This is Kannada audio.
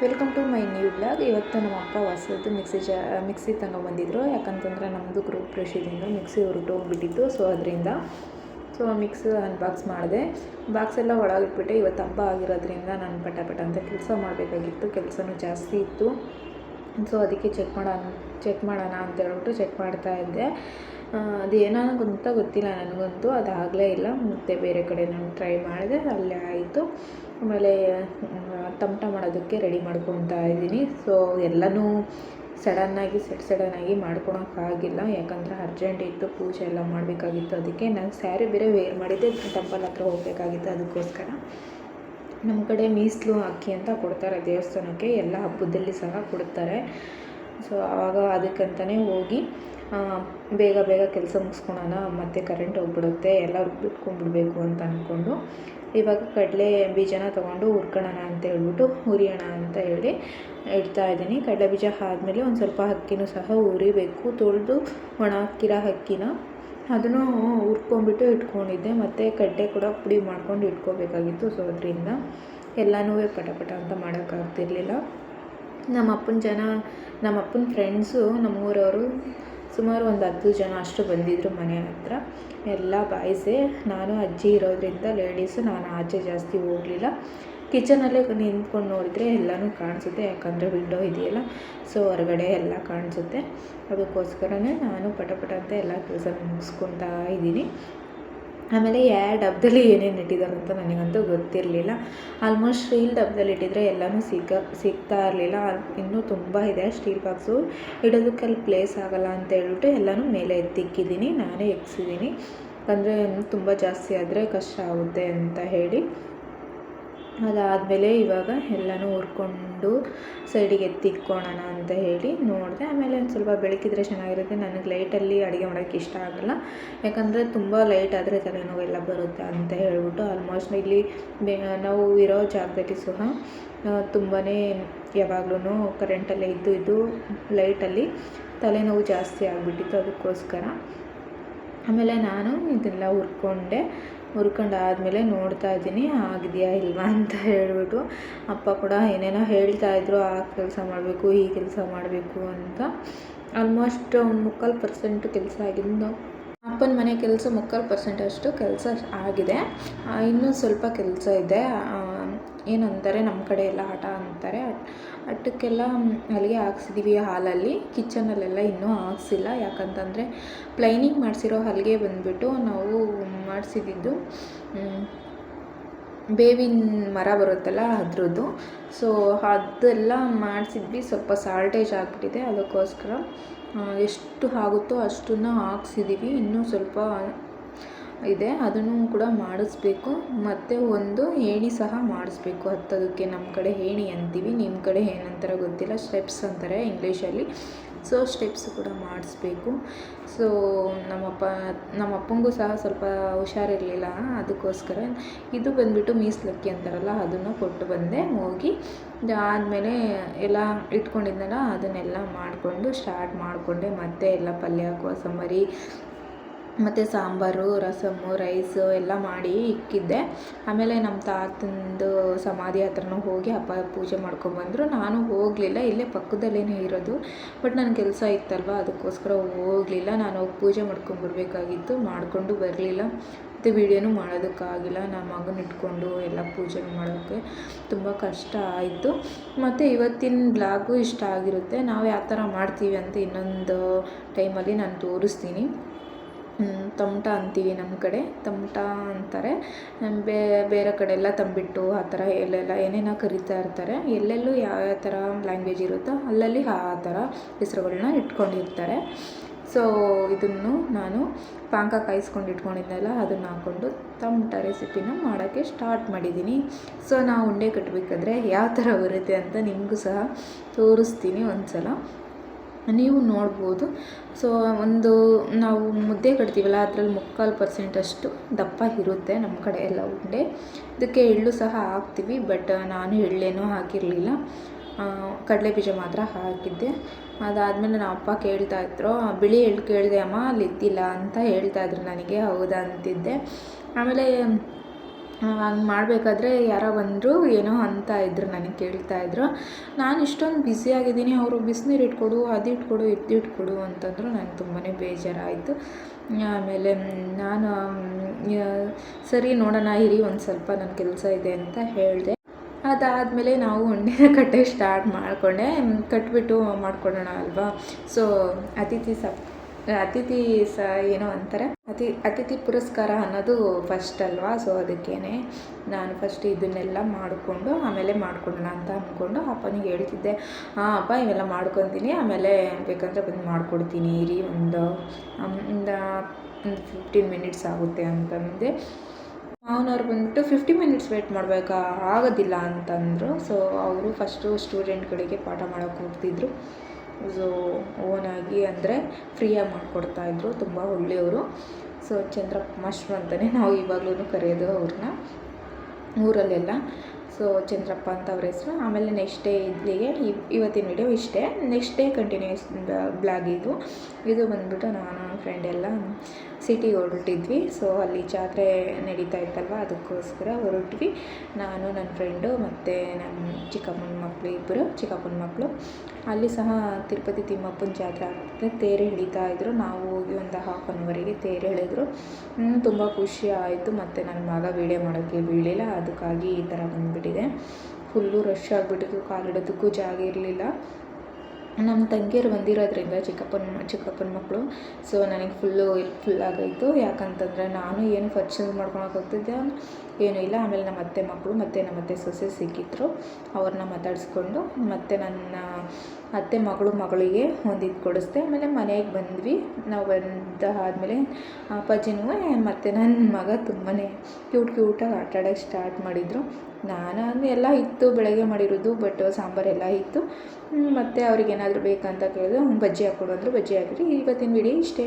Welcome to my new blog. ಇವತ್ತು ನಮ್ಮ ಅಪ್ಪ ಹೊಸದು ಮಿಕ್ಸಿ ಜಾ ಮಿಕ್ಸಿ ತಗೊಂಡ್ಬಂದಿದ್ರು ಯಾಕಂತಂದರೆ ನಮ್ಮದು ಗ್ರೂಪ್ ಪ್ರಶಿದಿಂದ ಮಿಕ್ಸಿ ಹೊರಟೋಗ್ಬಿಟ್ಟಿತ್ತು ಸೊ ಅದರಿಂದ ಸೊ ಮಿಕ್ಸ್ ಅನ್ಬಾಕ್ಸ್ ಮಾಡಿದೆ. ಬಾಕ್ಸ್ ಎಲ್ಲ ಒಳಗಿಟ್ಬಿಟ್ಟೆ. ಇವತ್ತು ಹಬ್ಬ ಆಗಿರೋದ್ರಿಂದ ನಾನು ಪಟ ಪಟ ಅಂತ ಕೆಲಸ ಮಾಡಬೇಕಾಗಿತ್ತು. ಕೆಲಸನೂ ಜಾಸ್ತಿ ಇತ್ತು. ಸೊ ಅದಕ್ಕೆ ಚೆಕ್ ಮಾಡೋಣ ಚೆಕ್ ಮಾಡೋಣ ಅಂತ ಹೇಳ್ಬಿಟ್ಟು ಚೆಕ್ ಮಾಡ್ತಾ ಇದ್ದೆ. ಅದು ಏನೋ ಅಂತ ಗೊತ್ತಿಲ್ಲ ನನಗಂತೂ ಅದು ಆಗಲೇ ಇಲ್ಲ. ಮತ್ತೆ ಬೇರೆ ಕಡೆ ನಾನು ಟ್ರೈ ಮಾಡಿದೆ, ಅಲ್ಲೇ ಆಯಿತು. ಆಮೇಲೆ ತಮಟ ಮಾಡೋದಕ್ಕೆ ರೆಡಿ ಮಾಡ್ಕೊತಾ ಇದ್ದೀನಿ. ಸೊ ಎಲ್ಲನೂ ಸಡನ್ನಾಗಿ ಸಡ್ ಸಡನ್ನಾಗಿ ಮಾಡ್ಕೊಳಕ್ಕಾಗಿಲ್ಲ. ಯಾಕಂದರೆ ಅರ್ಜೆಂಟ್ ಇತ್ತು, ಪೂಜೆ ಎಲ್ಲ ಮಾಡಬೇಕಾಗಿತ್ತು ಅದಕ್ಕೆ. ನಾನು ಸ್ಯಾರಿ ಬೇರೆ ವೇರ್ ಮಾಡಿದ್ದೆ ಟೆಂಪಲ್ ಹತ್ರ ಹೋಗಬೇಕಾಗಿತ್ತು ಅದಕ್ಕೋಸ್ಕರ. ನಮ್ಮ ಕಡೆ ಮೀಸಲು ಅಕ್ಕಿ ಅಂತ ಕೊಡ್ತಾರೆ ದೇವಸ್ಥಾನಕ್ಕೆ. ಎಲ್ಲ ಹಬ್ಬದಲ್ಲಿ ಸಹ ಕೊಡ್ತಾರೆ. ಸೊ ಆವಾಗ ಅದಕ್ಕಂತಲೇ ಹೋಗಿ ಬೇಗ ಬೇಗ ಕೆಲಸ ಮುಗಿಸ್ಕೊಳೋಣ, ಮತ್ತೆ ಕರೆಂಟ್ ಹೋಗ್ಬಿಡುತ್ತೆ, ಎಲ್ಲ ಬಿಟ್ಕೊಂಡ್ಬಿಡ್ಬೇಕು ಅಂತ ಅಂದ್ಕೊಂಡು ಇವಾಗ ಕಡಲೆ ಬೀಜನ ತೊಗೊಂಡು ಹುರ್ಕೊಳ್ಳೋಣ ಅಂತ ಹೇಳ್ಬಿಟ್ಟು ಹುರಿಯೋಣ ಅಂತ ಹೇಳಿ ಇಡ್ತಾ ಇದ್ದೀನಿ. ಕಡಲೆ ಬೀಜ ಆದಮೇಲೆ ಒಂದು ಸ್ವಲ್ಪ ಅಕ್ಕಿನೂ ಸಹ ಹುರಿಬೇಕು. ತೊಳೆದು ಒಣ ಹಾಕಿರೋ ಅಕ್ಕಿನ ಅದನ್ನು ಹುರ್ಕೊಂಡ್ಬಿಟ್ಟು ಇಟ್ಕೊಂಡಿದ್ದೆ. ಮತ್ತು ಕಡ್ಡೆ ಕೂಡ ಪುಡಿ ಮಾಡ್ಕೊಂಡು ಇಟ್ಕೋಬೇಕಾಗಿತ್ತು. ಸೊ ಅದರಿಂದ ಎಲ್ಲನೂ ಪಟ ಪಟ ಅಂತ ಮಾಡೋಕ್ಕಾಗ್ತಿರ್ಲಿಲ್ಲ ನಮ್ಮ ಅಪ್ಪನ ಜನ ನಮ್ಮ ಅಪ್ಪನ ಫ್ರೆಂಡ್ಸು ನಮ್ಮೂರವರು ಸುಮಾರು ಒಂದು ಹತ್ತು ಜನ ಅಷ್ಟು ಬಂದಿದ್ದರು ಮನೆ ಹತ್ರ. ಎಲ್ಲ ಬಾಯ್ಸೇ, ನಾನು, ಅಜ್ಜಿ ಇರೋದರಿಂದ ಲೇಡೀಸು ನಾನು ಆಚೆ ಜಾಸ್ತಿ ಹೋಗಲಿಲ್ಲ. ಕಿಚನಲ್ಲೇ ನಿಂತ್ಕೊಂಡು ನೋಡಿದರೆ ಎಲ್ಲನೂ ಕಾಣಿಸುತ್ತೆ, ಯಾಕಂದರೆ ವಿಂಡೋ ಇದೆಯಲ್ಲ ಸೊ ಹೊರಗಡೆ ಎಲ್ಲ ಕಾಣಿಸುತ್ತೆ. ಅದಕ್ಕೋಸ್ಕರನೇ ನಾನು ಪಟ ಪಟ ಅಂತ ಎಲ್ಲ ಕೆಲಸ ಮುಗಿಸ್ಕೊತಾ ಇದ್ದೀನಿ. ಆಮೇಲೆ ಯಾವ ಡಬ್ಬದಲ್ಲಿ ಏನೇನು ಇಟ್ಟಿದ್ದಾರೆ ಅಂತ ನನಗಂತೂ ಗೊತ್ತಿರಲಿಲ್ಲ. ಆಲ್ಮೋಸ್ಟ್ ಸ್ಟೀಲ್ ಡಬ್ಬದಲ್ಲಿ ಇಟ್ಟಿದ್ರೆ ಎಲ್ಲನೂ ಸಿಕ್ಕ ಸಿಗ್ತಾ ಇರಲಿಲ್ಲ. ಇನ್ನೂ ತುಂಬ ಇದೆ ಸ್ಟೀಲ್ ಬಾಕ್ಸು ಇಡೋದಕ್ಕೆ ಅಲ್ಲಿ ಪ್ಲೇಸ್ ಆಗೋಲ್ಲ ಅಂತ ಹೇಳ್ಬಿಟ್ಟು ಎಲ್ಲನೂ ಮೇಲೆ ಎತ್ತಿಕ್ಕಿದ್ದೀನಿ. ನಾನೇ ಎಕ್ಸಿದ್ದೀನಿ ಅಂದರೆ ತುಂಬ ಜಾಸ್ತಿ ಆದರೆ ಕಷ್ಟ ಆಗುತ್ತೆ ಅಂತ ಹೇಳಿ. ಅದಾದಮೇಲೆ ಇವಾಗ ಎಲ್ಲನೂ ಹುರ್ಕೊಂಡು ಸೈಡಿಗೆ ಎತ್ತಿಟ್ಕೊಳ್ಳೋಣ ಅಂತ ಹೇಳಿ ನೋಡಿದೆ. ಆಮೇಲೆ ಒಂದು ಸ್ವಲ್ಪ ಬೆಳಕಿದ್ರೆ ಚೆನ್ನಾಗಿರುತ್ತೆ. ನನಗೆ ಲೈಟಲ್ಲಿ ಅಡುಗೆ ಮಾಡೋಕ್ಕೆ ಇಷ್ಟ ಆಗೋಲ್ಲ. ಯಾಕಂದರೆ ತುಂಬ ಲೈಟ್ ಆದರೆ ತಲೆನೋವೆಲ್ಲ ಬರುತ್ತೆ ಅಂತ ಹೇಳ್ಬಿಟ್ಟು ಆಲ್ಮೋಸ್ಟ್ ಇಲ್ಲಿ ನಾವು ಇರೋ ಜಾಗದಲ್ಲಿ ಸಹ ತುಂಬಾ ಯಾವಾಗ್ಲೂ ಕರೆಂಟಲ್ಲೇ ಇದ್ದು ಇದ್ದು ಲೈಟಲ್ಲಿ ತಲೆನೋವು ಜಾಸ್ತಿ ಆಗಿಬಿಟ್ಟಿತ್ತು ಅದಕ್ಕೋಸ್ಕರ. ಆಮೇಲೆ ನಾನು ಇದೆಲ್ಲ ಹುರ್ಕೊಂಡೆ. ಹುರ್ಕೊಂಡು ಆದಮೇಲೆ ನೋಡ್ತಾ ಇದ್ದೀನಿ, ಆಗಿದೆಯಾ ಇಲ್ವಾ ಅಂತ ಹೇಳಿಬಿಟ್ಟು ಅಪ್ಪ ಕೂಡ ಏನೇನೋ ಹೇಳ್ತಾ ಇದ್ರು, ಆ ಕೆಲಸ ಮಾಡಬೇಕು, ಈ ಕೆಲಸ ಮಾಡಬೇಕು ಅಂತ. ಆಲ್ಮೋಸ್ಟ್ ಒಂದು ಮುಕ್ಕಾಲು ಪರ್ಸೆಂಟ್ ಕೆಲಸ ಆಗಿದ್ದು. ಅಪ್ಪನ ಮನೆ ಕೆಲಸ ಮುಕ್ಕಾಲು ಪರ್ಸೆಂಟ್ ಅಷ್ಟು ಕೆಲಸ ಆಗಿದೆ. ಇನ್ನೂ ಸ್ವಲ್ಪ ಕೆಲಸ ಇದೆ. ಏನಂತಾರೆ ನಮ್ಮ ಕಡೆ ಎಲ್ಲ ಹಠ ಅಂತಾರೆ. ಅಟ್ಟಕ್ಕೆಲ್ಲ ಅಲ್ಲಿಗೆ ಹಾಕ್ಸಿದ್ದೀವಿ ಹಾಲಲ್ಲಿ. ಕಿಚನಲ್ಲೆಲ್ಲ ಇನ್ನೂ ಹಾಕ್ಸಿಲ್ಲ. ಯಾಕಂತಂದರೆ ಪ್ಲೈನಿಂಗ್ ಮಾಡಿಸಿರೋ ಹಲ್ಗೆ ಬಂದುಬಿಟ್ಟು ನಾವು ಮಾಡಿಸಿದ್ದು ಬೇವಿನ ಮರ ಬರುತ್ತಲ್ಲ ಅದ್ರದ್ದು. ಸೊ, ಅದೆಲ್ಲ ಮಾಡಿಸಿದ್ವಿ. ಸ್ವಲ್ಪ ಸಾಲ್ಟೇಜ್ ಆಗಿಬಿಟ್ಟಿದೆ. ಅದಕ್ಕೋಸ್ಕರ ಎಷ್ಟು ಆಗುತ್ತೋ ಅಷ್ಟನ್ನು ಹಾಕ್ಸಿದ್ದೀವಿ ಇನ್ನೂ ಸ್ವಲ್ಪ ಇದೆ, ಅದನ್ನು ಕೂಡ ಮಾಡಿಸ್ಬೇಕು. ಮತ್ತು ಒಂದು ಏಣಿ ಸಹ ಮಾಡಿಸ್ಬೇಕು. ಹತ್ತೋದಕ್ಕೆ ನಮ್ಮ ಕಡೆ ಏಣಿ ಅಂತೀವಿ. ನಿಮ್ಮ ಕಡೆ ಏನಂತಾರೆ ಗೊತ್ತಿಲ್ಲ. ಸ್ಟೆಪ್ಸ್ ಅಂತಾರೆ ಇಂಗ್ಲೀಷಲ್ಲಿ. ಸೊ ಸ್ಟೆಪ್ಸ್ ಕೂಡ ಮಾಡಿಸ್ಬೇಕು. ಸೊ ನಮ್ಮಪ್ಪ ನಮ್ಮ ಅಪ್ಪಂಗೂ ಸಹ ಸ್ವಲ್ಪ ಹುಷಾರಿರಲಿಲ್ಲ ಅದಕ್ಕೋಸ್ಕರ. ಇದು ಬಂದುಬಿಟ್ಟು ಮೀಸಲಕ್ಕಿ ಅಂತಾರಲ್ಲ, ಅದನ್ನು ಕೊಟ್ಟು ಬಂದೆ. ಹೋಗಿ ಆದಮೇಲೆ ಎಲ್ಲ ಇಟ್ಕೊಂಡಿದ್ನಲ್ಲ, ಅದನ್ನೆಲ್ಲ ಮಾಡಿಕೊಂಡು ಸ್ಟಾರ್ಟ್ ಮಾಡಿಕೊಂಡೆ. ಮತ್ತೆ ಎಲ್ಲ ಪಲ್ಯ, ಕೋಸಂಬರಿ ಮತ್ತು ಸಾಂಬಾರು ರಸಮ್ಮು ರೈಸು ಎಲ್ಲ ಮಾಡಿ ಇಕ್ಕಿದ್ದೆ. ಆಮೇಲೆ ನಮ್ಮ ತಾತಂದು ಸಮಾಧಿ ಹತ್ರನೂ ಹೋಗಿ ಅಪ್ಪ ಪೂಜೆ ಮಾಡ್ಕೊಂಡ್ಬಂದರು ನಾನು ಹೋಗಲಿಲ್ಲ, ಇಲ್ಲೇ ಪಕ್ಕದಲ್ಲೇ ಇರೋದು. ಬಟ್ ನನ್ನ ಕೆಲಸ ಇತ್ತಲ್ವ, ಅದಕ್ಕೋಸ್ಕರ ಹೋಗಲಿಲ್ಲ. ನಾನು ಹೋಗಿ ಪೂಜೆ ಮಾಡ್ಕೊಂಬರ್ಬೇಕಾಗಿತ್ತು ಮಾಡಿಕೊಂಡು ಬರಲಿಲ್ಲ. ಮತ್ತು ವೀಡಿಯೋನೂ ಮಾಡೋದಕ್ಕಾಗಿಲ್ಲ. ನಮ್ಮ ಮಗನ ಇಟ್ಕೊಂಡು ಎಲ್ಲ ಪೂಜೆ ಮಾಡೋಕ್ಕೆ ತುಂಬ ಕಷ್ಟ ಆಯಿತು. ಮತ್ತು ಇವತ್ತಿನ ಬ್ಲಾಗು ಇಷ್ಟ ಆಗಿರುತ್ತೆ. ನಾವು ಯಾವ ಥರ ಮಾಡ್ತೀವಿ ಅಂತ ಇನ್ನೊಂದು ಟೈಮಲ್ಲಿ ನಾನು ತೋರಿಸ್ತೀನಿ. ತಮಟ ಅಂತೀವಿ ನಮ್ಮ ಕಡೆ. ತಮಟ ಅಂತಾರೆ. ಬೇರೆ ಕಡೆ ಎಲ್ಲ ತಂಬಿಟ್ಟು ಆ ಥರ ಎಲ್ಲೆಲ್ಲ ಏನೇನೋ ಕರಿತಾ ಇರ್ತಾರೆ. ಎಲ್ಲೆಲ್ಲೂ ಯಾವ ಯಾವ ಥರ ಲ್ಯಾಂಗ್ವೇಜ್ ಇರುತ್ತೋ ಅಲ್ಲಲ್ಲಿ ಆ ಥರ ಹೆಸ್ರುಗಳ್ನ ಇಟ್ಕೊಂಡಿರ್ತಾರೆ. ಸೊ ಇದನ್ನು ನಾನು ಪಾಕ ಕಾಯಿಸ್ಕೊಂಡು ಇಟ್ಕೊಂಡಿದ್ದೆಲ್ಲ ಅದನ್ನು ಹಾಕ್ಕೊಂಡು ತಮಟ ರೆಸಿಪಿನ ಮಾಡೋಕ್ಕೆ ಸ್ಟಾರ್ಟ್ ಮಾಡಿದ್ದೀನಿ ಸೊ ನಾವು ಉಂಡೆ ಕಟ್ಟಬೇಕಾದ್ರೆ ಯಾವ ಥರ ಬರುತ್ತೆ ಅಂತ ನಿಮಗೂ ಸಹ ತೋರಿಸ್ತೀನಿ ಒಂದು ಸಲ ನೀವು ನೋಡ್ಬೋದು. ಸೊ ಒಂದು ನಾವು ಮುದ್ದೆ ಕಟ್ತೀವಲ್ಲ, ಅದರಲ್ಲಿ ಮುಕ್ಕಾಲು ಪರ್ಸೆಂಟಷ್ಟು ದಪ್ಪ ಇರುತ್ತೆ ನಮ್ಮ ಕಡೆ ಎಲ್ಲ ಉಂಡೆ. ಇದಕ್ಕೆ ಎಳ್ಳು ಸಹ ಹಾಕ್ತೀವಿ ಬಟ್ ನಾನು ಎಳ್ಳೇನೂ ಹಾಕಿರಲಿಲ್ಲ. ಕಡಲೆ ಬೀಜ ಮಾತ್ರ ಹಾಕಿದ್ದೆ. ಅದಾದಮೇಲೆ ನಮ್ಮ ಅಪ್ಪ ಕೇಳ್ತಾ ಇದ್ರು ಬಿಳಿ ಎಳ್ಳು ಕೇಳಿದೆ ಅಮ್ಮ, ಅಲ್ಲಿ ಇದ್ದಿಲ್ಲ ಅಂತ ಹೇಳ್ತಾಯಿದ್ರು ನನಗೆ, ಹೌದಾ? ಅಂತಿದ್ದೆ. ಆಮೇಲೆ ಹಂಗೆ ಮಾಡಬೇಕಾದ್ರೆ ಯಾರೋ ಬಂದರು, ಏನೋ ಅಂತ ಇದ್ರು, ನನಗೆ ಕೇಳ್ತಾ ಇದ್ದರು ನಾನು ಇಷ್ಟೊಂದು ಬ್ಯುಸಿಯಾಗಿದ್ದೀನಿ ಅವರು ಬಿಸಿನೀರು ಇಟ್ಕೊಡು, ಅದು ಇಟ್ಕೊಡು, ಇದು ಇಟ್ಕೊಡು ಅಂತಂದರು ನನಗೆ ತುಂಬಾ ಬೇಜಾರಾಯಿತು. ಆಮೇಲೆ ನಾನು ಸರಿ ನೋಡೋಣ, ಇರಿ ಒಂದು ಸ್ವಲ್ಪ ನನ್ನ ಕೆಲಸ ಇದೆ ಅಂತ ಹೇಳಿದೆ. ಅದಾದಮೇಲೆ ನಾವು ಉಂಡೆನ ಕಟ್ಟೆ ಸ್ಟಾರ್ಟ್ ಮಾಡಿಕೊಂಡೆ ಕಟ್ಬಿಟ್ಟು ಮಾಡ್ಕೊಳ್ಳೋಣ ಅಲ್ವಾ? ಸೊ ಅತಿಥಿ ಸಪ್ ಅತಿಥಿ ಸ ಏನೋ ಅಂತಾರೆ. ಅತಿ, ಅತಿಥಿ ಪುರಸ್ಕಾರ ಅನ್ನೋದು ಫಸ್ಟ್ ಅಲ್ವಾ? ಸೊ ಅದಕ್ಕೇ ನಾನು ಫಸ್ಟ್ ಇದನ್ನೆಲ್ಲ ಮಾಡಿಕೊಂಡು, ಆಮೇಲೆ ಮಾಡ್ಕೊಳ್ಳೋಣ ಅಂತ ಅಂದ್ಕೊಂಡು ಅಪ್ಪನಿಗೆ ಹೇಳ್ತಿದ್ದೆ. ಹಾಂ, ಅಪ್ಪ, ಇವೆಲ್ಲ ಮಾಡ್ಕೊತೀನಿ. ಆಮೇಲೆ ಬೇಕಂದರೆ ಬಂದು ಮಾಡ್ಕೊಡ್ತೀನಿ. ಇರಿ ಒಂದು ಒಂದು ಫಿಫ್ಟೀನ್ ಮಿನಿಟ್ಸ್ ಆಗುತ್ತೆ ಅಂತಂದೆ. ಅವನವ್ರು ಬಂದುಬಿಟ್ಟು ಫಿಫ್ಟಿ ಮಿನಿಟ್ಸ್ ವೇಟ್ ಮಾಡಬೇಕಾ. ಆಗೋದಿಲ್ಲ ಅಂತಂದರು. ಸೊ ಅವರು ಫಸ್ಟು ಸ್ಟೂಡೆಂಟ್ಗಳಿಗೆ ಪಾಠ ಮಾಡೋಕ್ಕೆ ಹೋಗ್ತಿದ್ರು. ಸೊ ಓನಾಗಿ ಅಂದರೆ ಫ್ರೀಯಾಗಿ ಮಾಡಿಕೊಡ್ತಾಯಿದ್ರು ತುಂಬ ಒಳ್ಳೆಯವರು. ಸೊ ಚಂದ್ರಪ್ಪ ಮಾಸ್ಟ್ರು ಅಂತಲೇ ನಾವು ಇವಾಗ್ಲೂ ಕರೆಯೋದು ಅವ್ರನ್ನ. ಊರಲ್ಲೆಲ್ಲ. ಸೊ ಚಂದ್ರಪ್ಪ ಅಂತ ಅವ್ರ ಹೆಸರು. ಆಮೇಲೆ ನೆಕ್ಸ್ಟ್ ಡೇ ಇಲ್ಲಿಗೆ ಇವತ್ತಿನ ವಿಡಿಯೋ ಇಷ್ಟೇ. ನೆಕ್ಸ್ಟ್ ಡೇ ಕಂಟಿನ್ಯೂಸ್ ಬ್ಲಾಗ್ ಇದು. ಇದು ಬಂದ್ಬಿಟ್ಟು ನಾನು ನನ್ನ ಫ್ರೆಂಡ್ ಎಲ್ಲ ಸಿಟಿಗೆ ಹೊರಟಿದ್ವಿ. ಸೊ ಅಲ್ಲಿ ಜಾತ್ರೆ ನಡೀತಾ ಇತ್ತಲ್ವ? ಅದಕ್ಕೋಸ್ಕರ ಹೊರಟ್ವಿ. ನಾನು ನನ್ನ ಫ್ರೆಂಡು ಮತ್ತು ನನ್ನ ಚಿಕ್ಕಮ್ಮನ ಮಕ್ಕಳು ಇಬ್ಬರು ಚಿಕ್ಕಪ್ಪನ ಮಕ್ಕಳು ಅಲ್ಲಿ ಸಹ ತಿರುಪತಿ ತಿಮ್ಮಪ್ಪನ ಜಾತ್ರೆ ಆಗ್ತಿದೆ ತೇರು ಹಿಡಿತಾ ಇದ್ದರು ನಾವು ಹೋಗಿ ಒಂದು ಹಾಫ್ ಆನ್ ಅವರಿಗೆ ತೇರು ಎಳೆದ್ರು. ತುಂಬ ಖುಷಿ ಆಯಿತು. ಮತ್ತು ನನ್ನ ಮಗ ವೀಡಿಯೋ ಮಾಡೋಕ್ಕೆ ಬೀಳಿಲ್ಲ. ಅದಕ್ಕಾಗಿ ಈ ಥರ ಬಂದುಬಿಟ್ಟಿದೆ. ಫುಲ್ಲು ರಶ್ ಆಗಿಬಿಟ್ಟಿತ್ತು. ಕಾಲಿಡೋದಕ್ಕೂ ಜಾಗ ಇರಲಿಲ್ಲ. ನಮ್ಮ ತಂಗಿಯರು ಬಂದಿರೋದ್ರಿಂದ ಚಿಕ್ಕಪ್ಪನ ಚಿಕ್ಕಪ್ಪನ ಮಕ್ಕಳು. ಸೊ ನನಗೆ ಫುಲ್ಲು ಫುಲ್ ಆಗೋಯ್ತು ಯಾಕಂತಂದರೆ ನಾನು ಏನು ಪರ್ಚೇಸ್ ಮಾಡ್ಕೊಳಕ್ಕೆ ಹೋಗ್ತಿದ್ದೆ ಏನೂ ಇಲ್ಲ. ಆಮೇಲೆ ನಮ್ಮ ಅತ್ತೆ ಮಕ್ಕಳು ಮತ್ತು ನಮ್ಮ ಅತ್ತೆ ಸೊಸೆ ಸಿಕ್ಕಿದ್ರು. ಅವ್ರನ್ನ ಮಾತಾಡಿಸ್ಕೊಂಡು ಮತ್ತು ನನ್ನ ಅತ್ತೆ ಮಗಳು ಮಗಳಿಗೆ ಒಂದು ಇದು ಕೊಡಿಸ್ದೆ. ಆಮೇಲೆ ಮನೆಗೆ ಬಂದ್ವಿ. ನಾವು ಬಂದ ಆದಮೇಲೆ ಅಪ್ಪಾಜಿನೂ ಮತ್ತು ನನ್ನ ಮಗ ತುಂಬಾ ಕ್ಯೂಟ್ ಕ್ಯೂಟಾಗಿ ಆಟ ಆಡೋಕ್ಕೆ ಸ್ಟಾರ್ಟ್ ಮಾಡಿದರು. ನಾನು ಎಲ್ಲ ಇತ್ತು ಬೆಳಗ್ಗೆ ಮಾಡಿರೋದು ಬಟ್ ಸಾಂಬಾರೆಲ್ಲ ಇತ್ತು ಮತ್ತು ಅವ್ರಿಗೆ ಏನಾದರೂ ಬೇಕಂತ ಕೇಳಿದ್ರೆ ಬಜ್ಜಿ ಹಾಕ್ಕೊಡು ಅಂದರು ಬಜ್ಜಿ ಹಾಕಿದ್ರಿ ಇವತ್ತಿನ ವಿಡಿಯೋ ಇಷ್ಟೇ.